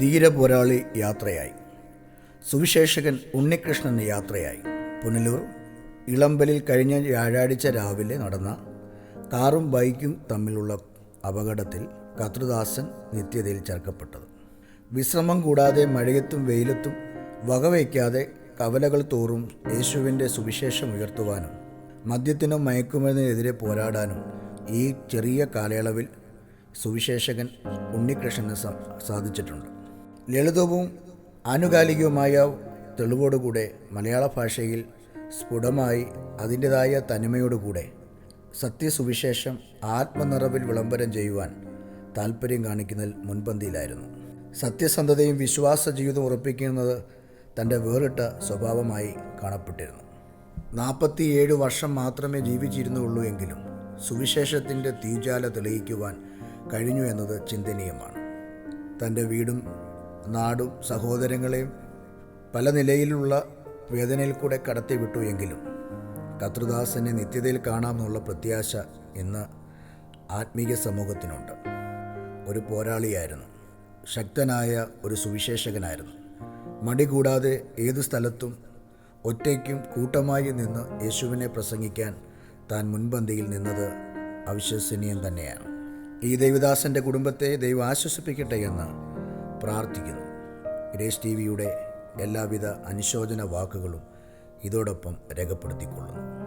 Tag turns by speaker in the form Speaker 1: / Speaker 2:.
Speaker 1: ധീരപോരാളി യാത്രയായി. സുവിശേഷകൻ ഉണ്ണികൃഷ്ണൻ യാത്രയായി. പുനലൂർ ഇളമ്പലിൽ കഴിഞ്ഞ വ്യാഴാഴ്ച രാവിലെ നടന്ന കാറും ബൈക്കും തമ്മിലുള്ള അപകടത്തിൽ കത്രുദാസൻ നിത്യതയിൽ ചേർക്കപ്പെട്ടത്. വിശ്രമം കൂടാതെ മഴയത്തും വെയിലത്തും വകവയ്ക്കാതെ കവലകൾ തോറും യേശുവിന്റെ സുവിശേഷം ഉയർത്തുവാനും മദ്യത്തിനും മയക്കുമരുന്നിനെതിരെ പോരാടാനും ഈ ചെറിയ കാലയളവിൽ സുവിശേഷകൻ ഉണ്ണികൃഷ്ണന് സാധിച്ചിട്ടുണ്ട്. ലളിതവും ആനുകാലികവുമായ തെളിവോടുകൂടെ മലയാള ഭാഷയിൽ സ്ഫുടമായി അതിന്റെതായ തനിമയോടുകൂടെ സത്യസുവിശേഷം ആത്മനിറവിൽ വിളംബരം ചെയ്യുവാൻ താല്പര്യം കാണിക്കുന്നതിൽ മുൻപന്തിയിലായിരുന്നു. സത്യസന്ധതയും വിശ്വാസ ജീവിതം ഉറപ്പിക്കുന്നത് തന്റെ വേറിട്ട സ്വഭാവമായി കാണപ്പെട്ടിരുന്നു. നാൽപ്പത്തിയേഴ് വർഷം മാത്രമേ ജീവിച്ചിരുന്നുള്ളൂ എങ്കിലും സുവിശേഷത്തിന്റെ തീജാല തെളിയിക്കുവാൻ കഴിഞ്ഞു എന്നത് ചിന്തനീയമാണ്. തന്റെ വീടും നാടും സഹോദരങ്ങളെയും പല നിലയിലുള്ള വേദനയിൽ കൂടെ കടത്തിവിട്ടു എങ്കിലും കത്രുദാസനെ നിത്യതയിൽ കാണാമെന്നുള്ള പ്രത്യാശ ഇന്ന് ആത്മീയ സമൂഹത്തിനുണ്ട്. ഒരു പോരാളിയായിരുന്നു. ശക്തനായ ഒരു സുവിശേഷകനായിരുന്നു. മടി കൂടാതെ ഏത് സ്ഥലത്തും ഒറ്റയ്ക്കും കൂട്ടമായി നിന്ന് യേശുവിനെ പ്രസംഗിക്കാൻ താൻ മുൻപന്തിയിൽ നിന്നത് അവിശ്വസനീയം തന്നെയാണ്. ഈ ദൈവദാസന്റെ കുടുംബത്തെ ദൈവം ആശ്വസിപ്പിക്കട്ടെ എന്ന് പ്രാർത്ഥിക്കുന്നു. ഗ്രേസ് ടി വിയുടെ എല്ലാവിധ അനുശോചന വാക്കുകളും ഇതോടൊപ്പം രേഖപ്പെടുത്തിക്കൊള്ളുന്നു.